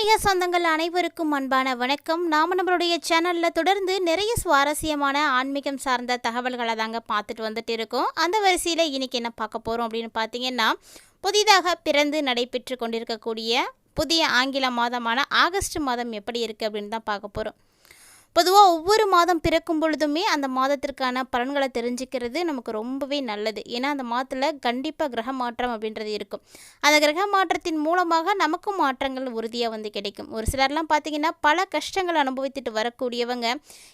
ஆன்மீக சொந்தங்கள் அனைவருக்கும் அன்பான வணக்கம். நாம் நம்மளுடைய சேனலில் தொடர்ந்து நிறைய சுவாரஸ்யமான ஆன்மீகம் சார்ந்த தகவல்களை தாங்க பார்த்துட்டு வந்துட்டு இருக்கோம். அந்த வரிசையில் இன்றைக்கி என்ன பார்க்க போகிறோம் அப்படின்னு பார்த்தீங்கன்னா புதிதாக பிறந்து நடைபெற்று கொண்டிருக்கக்கூடிய புதிய ஆங்கில மாதமான ஆகஸ்ட் மாதம் எப்படி இருக்குது அப்படின்னு தான் பார்க்க போகிறோம் பொதுவாக ஒவ்வொரு மாதம் பிறக்கும் பொழுதுமே அந்த மாதத்திற்கான பலன்களை தெரிஞ்சுக்கிறது நமக்கு ரொம்பவே நல்லது. ஏன்னா அந்த மாதத்தில் கண்டிப்பாக கிரக மாற்றம் அப்படின்றது இருக்கும். அந்த கிரக மாற்றத்தின் மூலமாக நமக்கும் மாற்றங்கள் உறுதியாக வந்து கிடைக்கும். ஒரு சிலர்லாம் பார்த்தீங்கன்னா பல கஷ்டங்கள் அனுபவித்துட்டு வரக்கூடியவங்க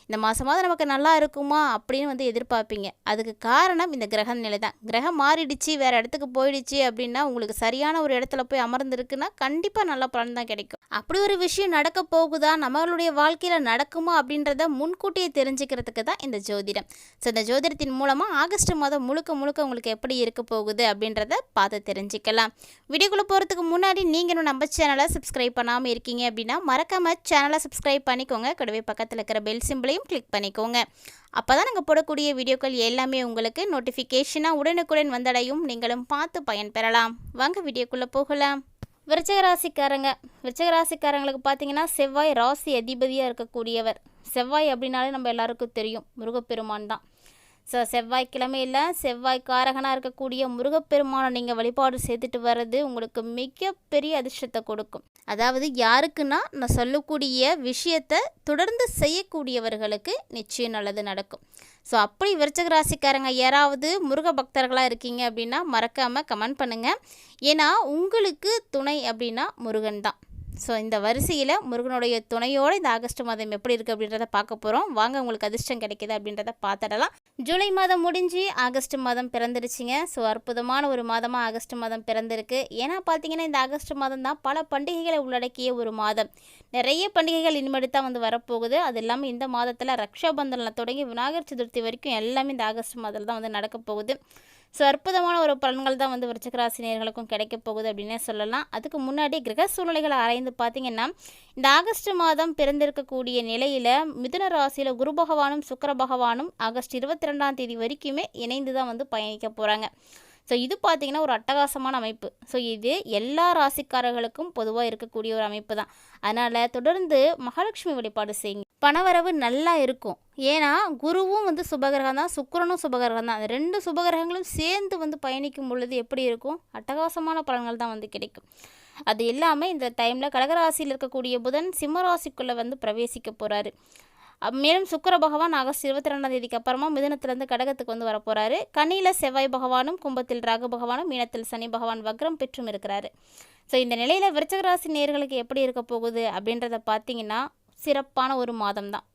இந்த மாதமாவது நமக்கு நல்லா இருக்குமா? அப்படின்னு வந்து எதிர்பார்ப்பீங்க. அதுக்கு காரணம் இந்த கிரக நிலை தான். கிரகம் மாறிடுச்சு வேறு இடத்துக்கு போயிடுச்சு அப்படின்னா உங்களுக்கு சரியான ஒரு இடத்துல போய் அமர்ந்திருக்குன்னா கண்டிப்பாக நல்ல பலன் தான் கிடைக்கும். அப்படி ஒரு விஷயம் நடக்க போகுதா? நம்மளுடைய வாழ்க்கையில் நடக்குமா அப்படின்றத முன்கூட்டியே தெரிஞ்சுக்கிறதுக்கு தான் இந்த ஜோதிடம். ஸோ இந்த ஜோதிடத்தின் மூலமாக ஆகஸ்ட் மாதம் முழுக்க முழுக்க உங்களுக்கு எப்படி இருக்க போகுது அப்படின்றத பார்த்து தெரிஞ்சுக்கலாம். வீடியோக்குள்ளே போகிறதுக்கு முன்னாடி நீங்கள் நம்ம சேனலை சப்ஸ்கிரைப் பண்ணாமல் இருக்கீங்க அப்படின்னா மறக்காமல் சேனலை சப்ஸ்கிரைப் பண்ணிக்கோங்க. கூடவே பக்கத்தில் இருக்கிற பெல் சிம்பிளையும் கிளிக் பண்ணிக்கோங்க. அப்போ தான் நாங்கள் போடக்கூடிய வீடியோக்கள் எல்லாமே உங்களுக்கு நோட்டிஃபிகேஷனாக உடனுக்குடன் வந்தடையும். நீங்களும் பார்த்து பயன்பெறலாம் வாங்க வீடியோக்குள்ளே போகலாம். விருச்சகராசிக்காரங்க. ராசிக்காரங்க ராசிக்காரங்களுக்கு பார்த்தீங்கன்னா செவ்வாய் ராசி அதிபதியாக இருக்கக்கூடியவர். செவ்வாய் அப்படின்னாலே நம்ம எல்லாருக்கும் தெரியும். முருகப்பெருமான் தான். ஸோ செவ்வாய்க்கிழமையில் செவ்வாய் காரகனாக இருக்கக்கூடிய முருகப்பெருமானை நீங்கள் வழிபாடு செய்துட்டு வர்றது உங்களுக்கு மிகப்பெரிய அதிர்ஷ்டத்தை கொடுக்கும். அதாவது யாருக்குன்னா நான் சொல்லக்கூடிய விஷயத்தை தொடர்ந்து செய்யக்கூடியவர்களுக்கு நிச்சயம் நல்லது நடக்கும். ஸோ அப்படி விருச்சக ராசிக்காரங்க யாராவது முருக பக்தர்களாக இருக்கீங்க அப்படின்னா மறக்காமல் கமெண்ட் பண்ணுங்கள் ஏன்னா உங்களுக்கு துணை அப்படின்னா முருகன் தான். ஸோ இந்த வரிசையில் முருகனுடைய துணையோடு இந்த ஆகஸ்ட் மாதம் எப்படி இருக்குது அப்படின்றத பார்க்க போகிறோம் வாங்க உங்களுக்கு அதிர்ஷ்டம் கிடைக்கிது அப்படின்றத பார்த்துடலாம். ஜூலை மாதம் முடிஞ்சு ஆகஸ்ட் மாதம் பிறந்துருச்சுங்க. ஸோ அற்புதமான ஒரு மாதமாக ஆகஸ்ட் மாதம் பிறந்திருக்கு. ஏன்னா பார்த்தீங்கன்னா இந்த ஆகஸ்ட் மாதம் தான் பல பண்டிகைகளை உள்ளடக்கிய ஒரு மாதம். நிறைய பண்டிகைகள் இனிமேட்டு தான் வந்து வரப்போகுது. அது இல்லாமல் இந்த மாதத்தில் ரக்ஷாபந்தனில் தொடங்கி விநாயகர் சதுர்த்தி வரைக்கும் எல்லாமே இந்த ஆகஸ்ட் மாதத்தில் தான் வந்து நடக்க போகுது. ஸோ அற்புதமான ஒரு பலன்கள் தான் வந்து விருச்சகராசினியர்களுக்கும் கிடைக்க போகுது அப்படின்னே சொல்லலாம். அதுக்கு முன்னாடி கிரக சூழ்நிலைகளை ஆராய்ந்து பார்த்தீங்கன்னா இந்த ஆகஸ்ட் மாதம் பிறந்திருக்கக்கூடிய நிலையில் மிதுன ராசியில் குரு பகவானும் சுக்கர பகவானும் ஆகஸ்ட் இருபத்தி ரெண்டாம் தேதி வரைக்குமே இணைந்து தான் வந்து பயணிக்க போகிறாங்க ஸோ இது பார்த்திங்கன்னா ஒரு அட்டகாசமான அமைப்பு. ஸோ இது எல்லா ராசிக்காரர்களுக்கும் பொதுவாக இருக்கக்கூடிய ஒரு அமைப்பு தான். அதனால் தொடர்ந்து மகாலட்சுமி வழிபாடு செய்யுங்க. பணவரவு நல்லா இருக்கும். ஏன்னா குருவும் வந்து சுபகிரகம் தான் சுக்கரனும் சுபகிரகம் தான். அந்த ரெண்டு சுபகிரகங்களும் சேர்ந்து வந்து பயணிக்கும் பொழுது எப்படி இருக்கும்? அட்டகாசமான பலன்கள் தான் வந்து கிடைக்கும். அது எல்லாமே இந்த டைமில் கடகராசியில் இருக்கக்கூடிய புதன் சிம்மராசிக்குள்ளே வந்து பிரவேசிக்க போகிறாரு மேலும் சுக்கர பகவான் ஆகஸ்ட் இருபத்தி ரெண்டாம் தேதிக்கு அப்புறமா மிதனத்திலிருந்து கடகத்துக்கு வந்து வரப்போகிறாரு கனியில் செவ்வாய் பகவானும் கும்பத்தில் ராகு பகவானும் மீனத்தில் சனி பகவான் வக்ரம் பெற்றும் இருக்கிறாரு. ஸோ இந்த நிலையில் விருச்சகராசி நேர்களுக்கு எப்படி இருக்க போகுது அப்படின்றத பார்த்தீங்கன்னா சிறப்பான ஒரு மாதம் தான்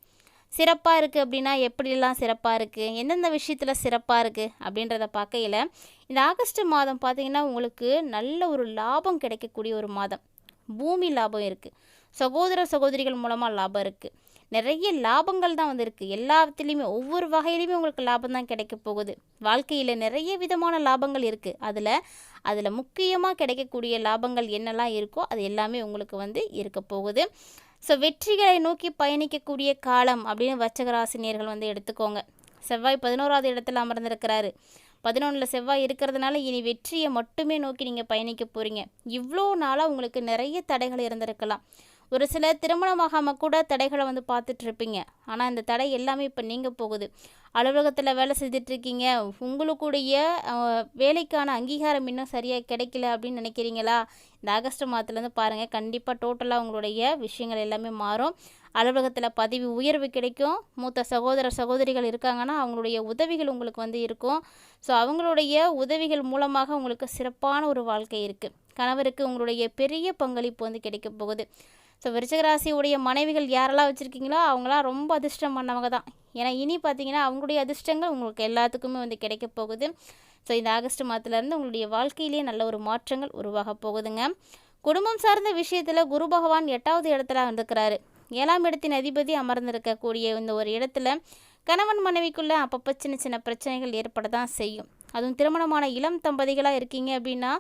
சிறப்பாக இருக்குது அப்படின்னா எப்படிலாம் சிறப்பாக இருக்குது எந்தெந்த விஷயத்தில் சிறப்பாக இருக்குது அப்படின்றத பார்க்கையில் இந்த ஆகஸ்ட் மாதம் பார்த்திங்கன்னா உங்களுக்கு நல்ல ஒரு லாபம் கிடைக்கக்கூடிய ஒரு மாதம். பூமி லாபம் இருக்குது சகோதர சகோதரிகள் மூலமாக லாபம் இருக்குது நிறைய லாபங்கள் தான் வந்திருக்கு. எல்லாத்துலேயுமே ஒவ்வொரு வகையிலையுமே உங்களுக்கு லாபம் தான் கிடைக்க போகுது. வாழ்க்கையில் நிறைய விதமான லாபங்கள் இருக்குது அதில் அதில் முக்கியமாக கிடைக்கக்கூடிய லாபங்கள் என்னெல்லாம் இருக்கோ அது எல்லாமே உங்களுக்கு வந்து இருக்க போகுது. ஸோ வெற்றிகளை நோக்கி பயணிக்கக்கூடிய காலம் அப்படின்னு வச்சகராசினியர்கள் வந்து எடுத்துக்கோங்க. செவ்வாய் பதினோராவது இடத்துல அமர்ந்திருக்கிறாரு. பதினொன்றில் செவ்வாய் இருக்கிறதுனால இனி வெற்றியை மட்டுமே நோக்கி நீங்கள் பயணிக்க போகிறீங்க இவ்வளோ நாளாக உங்களுக்கு நிறைய தடைகள் இருந்திருக்கலாம். ஒரு சில திருமணமாகாமல் கூட தடைகளை வந்து பார்த்துட்ருப்பீங்க. ஆனால் இந்த தடை எல்லாமே இப்போ நீங்கள் போகுது. அலுவலகத்தில் வேலை செஞ்சிட்ருக்கீங்க. உங்களுக்குடைய வேலைக்கான அங்கீகாரம் இன்னும் சரியாக கிடைக்கல அப்படின்னு நினைக்கிறீங்களா? இந்த ஆகஸ்ட் மாதத்துலேருந்து பாருங்கள் கண்டிப்பாக டோட்டலாக உங்களுடைய விஷயங்கள் எல்லாமே மாறும். அலுவலகத்தில் பதவி உயர்வு கிடைக்கும். மூத்த சகோதர சகோதரிகள் இருக்காங்கன்னா அவங்களுடைய உதவிகள் உங்களுக்கு வந்து இருக்கும். ஸோ அவங்களுடைய உதவிகள் மூலமாக உங்களுக்கு சிறப்பான ஒரு வாழ்க்கை இருக்குது கணவருக்கு உங்களுடைய பெரிய பங்களிப்பு வந்து கிடைக்க போகுது. ஸோ விருச்சகராசியுடைய மனைவிகள் யாரெல்லாம் வச்சுருக்கீங்களோ அவங்களாம் ரொம்ப அதிர்ஷ்டம் பண்ணவங்க தான். ஏன்னா இனி பார்த்தீங்கன்னா அவங்களுடைய அதிர்ஷ்டங்கள் உங்களுக்கு எல்லாத்துக்குமே வந்து கிடைக்க போகுது. ஸோ இந்த ஆகஸ்ட் மாதத்துலேருந்து உங்களுடைய வாழ்க்கையிலேயே நல்ல ஒரு மாற்றங்கள் உருவாக போகுதுங்க. குடும்பம் சார்ந்த விஷயத்தில் குரு பகவான் எட்டாவது இடத்துல இருக்கிறாரு ஏழாம் இடத்தின் அதிபதி அமர்ந்திருக்கக்கூடிய இந்த ஒரு இடத்துல கணவன் மனைவிக்குள்ளே அப்பப்போ சின்ன சின்ன பிரச்சனைகள் ஏற்பட தான் செய்யும். அதுவும் திருமணமான இளம் தம்பதிகளாக இருக்கீங்க அப்படின்னா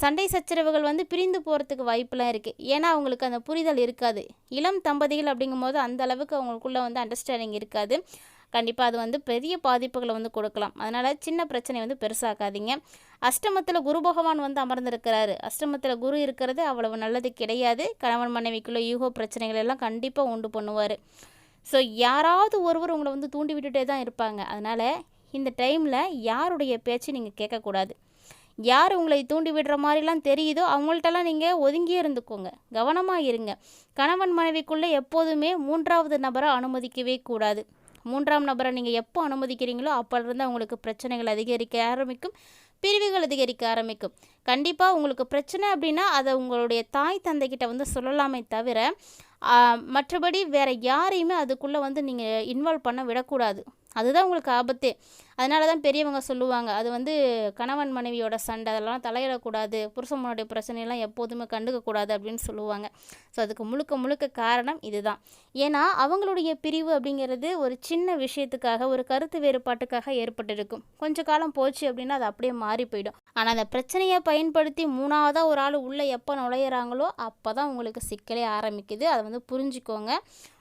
சண்டை சச்சரவுகள் வந்து பிரிந்து போகிறதுக்கு வாய்ப்பெலாம் இருக்குது ஏன்னா அவங்களுக்கு அந்த புரிதல் இருக்காது. இளம் தம்பதிகள் அப்படிங்கும்போது அந்த அளவுக்கு அவங்களுக்குள்ளே வந்து அண்டர்ஸ்டாண்டிங் இருக்காது. கண்டிப்பாக அது வந்து பெரிய பாதிப்புகளை வந்து கொடுக்கலாம். அதனால் சின்ன பிரச்சனை வந்து பெருசாக்காதீங்க. அஷ்டமத்தில் குரு பகவான் வந்து அமர்ந்திருக்கிறாரு. அஷ்டமத்தில் குரு இருக்கிறது அவ்வளவு நல்லது கிடையாது. கணவன் மனைவிக்குள்ள யூகோ பிரச்சனைகள் எல்லாம் கண்டிப்பாக உண்டு பண்ணுவார். ஸோ யாராவது ஒருவர் உங்களை வந்து தூண்டி விட்டுட்டே தான் இருப்பாங்க. அதனால் இந்த டைமில் யாருடைய பேச்சு நீங்கள் கேட்கக்கூடாது. யார் உங்களை தூண்டி விடுற மாதிரிலாம் தெரியுதோ அவங்கள்ட்டலாம் நீங்கள் ஒதுங்கியே இருந்துக்கோங்க. கவனமாக இருங்க. கணவன் மனைவிக்குள்ளே எப்போதுமே மூன்றாவது நபரை அனுமதிக்கவே கூடாது. மூன்றாம் நபரை நீங்கள் எப்போ அனுமதிக்கிறீங்களோ அப்போலேருந்து அவங்களுக்கு பிரச்சனைகள் அதிகரிக்க ஆரம்பிக்கும். பிரிவுகள் அதிகரிக்க ஆரம்பிக்கும். கண்டிப்பாக உங்களுக்கு பிரச்சனை அப்படின்னா அதை உங்களுடைய தாய் தந்தைக்கிட்ட வந்து சொல்லலாமே தவிர மற்றபடி வேறு யாரையுமே அதுக்குள்ளே வந்து நீங்கள் இன்வால்வ் பண்ண விடக்கூடாது. அதுதான் உங்களுக்கு ஆபத்தே. அதனால தான் பெரியவங்க சொல்லுவாங்க அது வந்து கணவன் மனைவியோட சண்டை அதெல்லாம் தலையிடக்கூடாது புருஷனுடைய பிரச்சனையெல்லாம் எப்போதுமே கண்டுக்கக்கூடாது அப்படின்னு சொல்லுவாங்க. ஸோ அதுக்கு முழுக்க முழுக்க காரணம் இதுதான். ஏன்னா அவங்களுடைய பிரிவு அப்படிங்கிறது ஒரு சின்ன விஷயத்துக்காக ஒரு கருத்து வேறுபாட்டுக்காக ஏற்பட்டிருக்கும். கொஞ்ச காலம் போச்சு அப்படின்னா அது அப்படியே மாறி போயிடும். ஆனால் அந்த பிரச்சனையை பயன்படுத்தி மூணாவதாக ஒரு ஆள் உள்ளே எப்போ நுழையிறாங்களோ அப்போ தான் உங்களுக்கு சிக்கலே ஆரம்பிக்குது. அதை வந்து புரிஞ்சுக்கோங்க.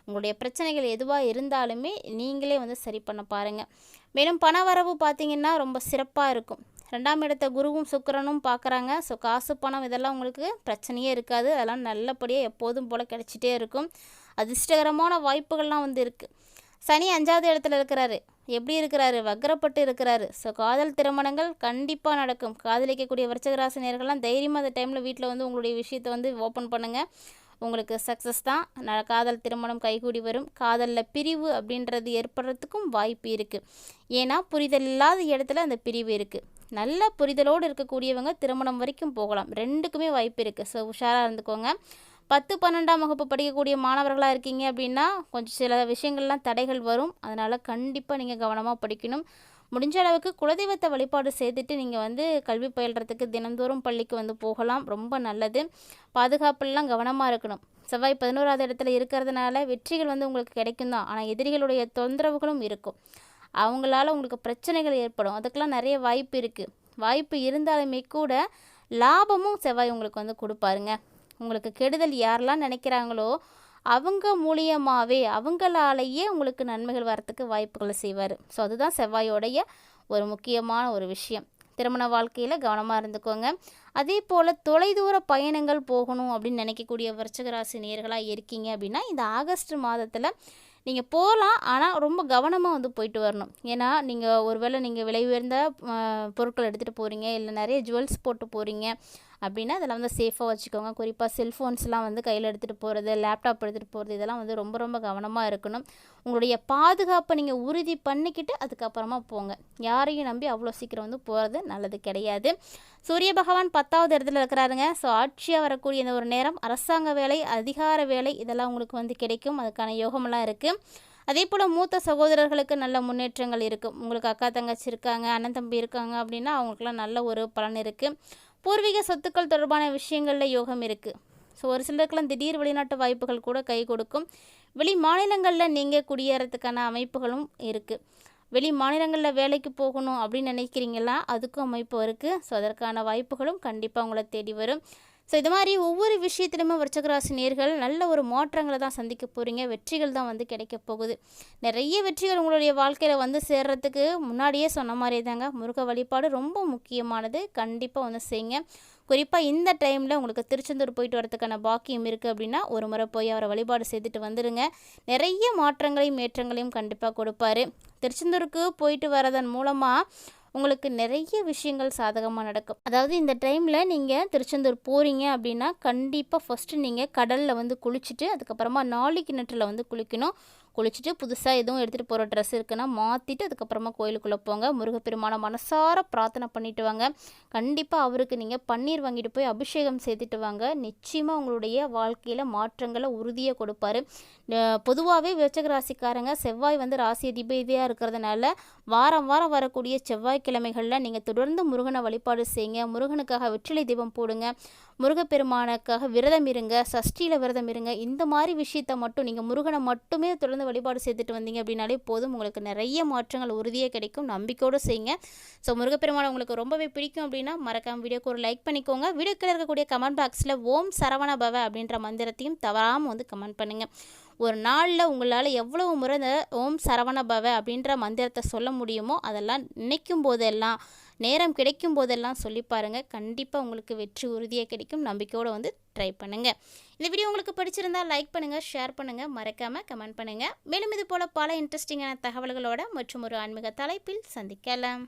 உங்களுடைய பிரச்சனைகள் எதுவாக இருந்தாலுமே நீங்களே வந்து சரி பண்ண பாருங்கள் மேலும் பண வரவு பார்த்திங்கன்னா ரொம்ப சிறப்பாக இருக்கும். ரெண்டாம் இடத்த குருவும் சுக்கரனும் பார்க்குறாங்க. ஸோ காசு பணம் இதெல்லாம் உங்களுக்கு பிரச்சனையே இருக்காது. அதெல்லாம் நல்லபடியாக எப்போதும் போல் கிடச்சிட்டே இருக்கும். அதிர்ஷ்டகரமான வாய்ப்புகள்லாம் வந்து இருக்குது சனி அஞ்சாவது இடத்துல இருக்கிறாரு. எப்படி இருக்கிறாரு? வக்கரப்பட்டு இருக்கிறாரு. ஸோ காதல் திருமணங்கள் கண்டிப்பாக நடக்கும். காதலிக்கக்கூடிய விருச்சகராசினியர்கள்லாம் தைரியமாக அந்த டைமில் வீட்டில் வந்து உங்களுடைய விஷயத்தை வந்து ஓப்பன் பண்ணுங்கள் உங்களுக்கு சக்ஸஸ் தான். காதல் திருமணம் கைகூடி வரும். காதலில் பிரிவு அப்படின்றது ஏற்படுறதுக்கும் வாய்ப்பு இருக்குது ஏன்னா புரிதல் இல்லாத இடத்துல அந்த பிரிவு இருக்குது நல்ல புரிதலோடு இருக்கக்கூடியவங்க திருமணம் வரைக்கும் போகலாம். ரெண்டுக்குமே வாய்ப்பு இருக்குது ஸோ உஷாராக இருந்துக்கோங்க. பத்து பன்னெண்டாம் வகுப்பு படிக்கக்கூடிய மாணவர்களாக இருக்கீங்க அப்படின்னா கொஞ்சம் சில விஷயங்கள்லாம் தடைகள் வரும். அதனால் கண்டிப்பாக நீங்கள் கவனமாக படிக்கணும். முடிஞ்ச அளவுக்கு குலதெய்வத்தை வழிபாடு செய்துட்டு நீங்கள் வந்து கல்வி பயில்றதுக்கு தினந்தோறும் பள்ளிக்கு வந்து போகலாம். ரொம்ப நல்லது. பாதுகாப்புலாம் கவனமாக இருக்கணும். செவ்வாய் பதினோராவது இடத்துல இருக்கிறதுனால வெற்றிகள் வந்து உங்களுக்கு கிடைக்கும் தான். ஆனால் எதிரிகளுடைய தொந்தரவுகளும் இருக்கும். அவங்களால உங்களுக்கு பிரச்சனைகள் ஏற்படும். அதுக்கெல்லாம் நிறைய வாய்ப்பு இருக்குது வாய்ப்பு இருந்தாலுமே கூட லாபமும் செவ்வாய் உங்களுக்கு வந்து கொடுப்பாருங்க. உங்களுக்கு கெடுதல் யாரெல்லாம் நினைக்கிறாங்களோ அவங்க மூலியமாகவே அவங்களாலேயே உங்களுக்கு நன்மைகள் வரத்துக்கு வாய்ப்புகளை செய்வார். ஸோ அதுதான் செவ்வாயோடைய ஒரு முக்கியமான ஒரு விஷயம். திருமண வாழ்க்கையில் கவனமாக இருந்துக்கோங்க. அதே போல் தொலைதூர பயணங்கள் போகணும் அப்படின்னு நினைக்கக்கூடிய விருச்சகராசி நேர்களாக இருக்கீங்க அப்படின்னா இந்த ஆகஸ்ட் மாதத்தில் நீங்கள் போகலாம். ஆனால் ரொம்ப கவனமாக வந்து போயிட்டு வரணும். ஏன்னா நீங்கள் ஒருவேளை நீங்கள் விலை உயர்ந்த பொருட்கள் எடுத்துகிட்டு போகிறீங்க இல்லை நிறைய ஜுவல்ஸ் போட்டு போகிறீங்க அப்படின்னா அதெல்லாம் வந்து சேஃபாக வச்சுக்கோங்க. குறிப்பாக செல்ஃபோன்ஸ்லாம் வந்து கையில் எடுத்துகிட்டு போகிறது லேப்டாப் எடுத்துகிட்டு போகிறது இதெல்லாம் வந்து ரொம்ப ரொம்ப கவனமாக இருக்கணும். உங்களுடைய பாதுகாப்பை நீங்கள் உறுதி பண்ணிக்கிட்டு அதுக்கப்புறமா போங்க. யாரையும் நம்பி அவ்வளோ சீக்கிரம் வந்து போகிறது நல்லது கிடையாது. சூரிய பகவான் பத்தாவது இடத்துல இருக்கிறாருங்க. ஸோ ஆட்சியாக வரக்கூடிய இந்த ஒரு நேரம் அரசாங்க வேலை அதிகார வேலை இதெல்லாம் உங்களுக்கு வந்து கிடைக்கும். அதுக்கான யோகமெல்லாம் இருக்குது அதே போல் மூத்த சகோதரர்களுக்கு நல்ல முன்னேற்றங்கள் இருக்குது உங்களுக்கு அக்கா தங்கச்சி இருக்காங்க அண்ணன் தம்பி இருக்காங்க அப்படின்னா அவங்களுக்குலாம் நல்ல ஒரு பலன் இருக்குது பூர்வீக சொத்துக்கள் தொடர்பான விஷயங்களில் யோகம் இருக்குது ஸோ ஒரு சிலருக்கெல்லாம் திடீர் வெளிநாட்டு வாய்ப்புகள் கூட கை கொடுக்கும். வெளி மாநிலங்களில் நீங்கள் குடியேறதுக்கான அமைப்புகளும் இருக்குது வெளி மாநிலங்களில் வேலைக்கு போகணும் அப்படின்னு நினைக்கிறீங்களா? அதுக்கும் அமைப்பு இருக்குது ஸோ அதற்கான வாய்ப்புகளும் கண்டிப்பாக உங்களை தேடி வரும். ஸோ இது மாதிரி ஒவ்வொரு விஷயத்துலையுமே விருச்சகராசி நேர்கள் நல்ல ஒரு மாற்றங்களை தான் சந்திக்க போகிறீங்க வெற்றிகள் தான் வந்து கிடைக்க போகுது. நிறைய வெற்றிகள் உங்களுடைய வாழ்க்கையில் வந்து சேர்றதுக்கு முன்னாடியே சொன்ன மாதிரி தாங்க. முருக வழிபாடு ரொம்ப முக்கியமானது. கண்டிப்பாக வந்து செய்யுங்க. குறிப்பாக இந்த டைமில் உங்களுக்கு திருச்செந்தூர் போயிட்டு வரதுக்கான பாக்கியம் இருக்குது அப்படின்னா ஒரு முறை போய் அவரை வழிபாடு செய்துட்டு வந்துடுங்க நிறைய மாற்றங்களையும் ஏற்றங்களையும் கண்டிப்பாக கொடுப்பாரு. திருச்செந்தூருக்கு போயிட்டு வரதன் மூலமாக உங்களுக்கு நிறைய விஷயங்கள் சாதகமாக நடக்கும். அதாவது இந்த டைமில் நீங்கள் திருச்செந்தூர் போகிறீங்க அப்படின்னா கண்டிப்பாக ஃபஸ்ட்டு நீங்கள் கடலில் வந்து குளிச்சுட்டு அதுக்கப்புறமா நாளைக்கு கிணற்றில் வந்து குளிக்கணும். குளிச்சுட்டு புதுசாக எதுவும் எடுத்துகிட்டு போகிற ட்ரெஸ் இருக்குன்னா மாற்றிட்டு அதுக்கப்புறமா கோயிலுக்குள்ளே போங்க. முருகப்பெருமான மனசார பிரார்த்தனை பண்ணிட்டு வாங்க. கண்டிப்பாக அவருக்கு நீங்கள் பன்னீர் வாங்கிட்டு போய் அபிஷேகம் செய்துட்டு வாங்க. நிச்சயமாக உங்களுடைய வாழ்க்கையில் மாற்றங்களை உறுதியாக கொடுப்பாரு. பொதுவாகவே விருச்சக செவ்வாய் வந்து ராசி அதிபதியாக இருக்கிறதுனால வாரம் வாரம் வரக்கூடிய செவ்வாய்க்கிழமைகளில் நீங்கள் தொடர்ந்து முருகனை வழிபாடு செய்யுங்க. முருகனுக்காக வெற்றிலை தீபம் போடுங்க. முருகப்பெருமானுக்காக விரதம் இருங்க. சஷ்டியில் விரதம் இருங்க. இந்த மாதிரி விஷயத்த மட்டும் நீங்கள் முருகனை மட்டுமே தொடர்ந்து வழிபாடு செய்துட்டு வந்தீங்க அப்படின்னாலே போதும். உங்களுக்கு நிறைய மாற்றங்கள் உறுதியாக கிடைக்கும். நம்பிக்கையோடு செய்யுங்க. ஸோ முருகப்பெருமான உங்களுக்கு ரொம்பவே பிடிக்கும் அப்படின்னா மறக்காம வீடியோக்கு ஒரு லைக் பண்ணிக்கோங்க. வீடியோக்கில் இருக்கக்கூடிய கமெண்ட் பாக்ஸில் ஓம் சரவண பவ அப்படின்ற மந்திரத்தையும் தவறாமல் வந்து கமெண்ட் பண்ணுங்கள் ஒரு நாளில் உங்களால் எவ்வளவு முறை இந்த ஓம் சரவண பவ அப்படின்ற மந்திரத்தை சொல்ல முடியுமோ அதெல்லாம் நினைக்கும் போதெல்லாம் நேரம் கிடைக்கும் போதெல்லாம் சொல்லி பாருங்கள் கண்டிப்பாக உங்களுக்கு வெற்றி உறுதியாக கிடைக்கும். நம்பிக்கையோடு வந்து ட்ரை பண்ணுங்கள் இந்த வீடியோ உங்களுக்கு பிடிச்சிருந்தா லைக் பண்ணுங்கள் ஷேர் பண்ணுங்கள் மறக்காமல் கமெண்ட் பண்ணுங்கள் மேலும் இது போல் பல இன்ட்ரெஸ்டிங்கான தகவல்களோட மற்றும் ஒரு ஆன்மீக தலைப்பில் சந்திக்கலாம்.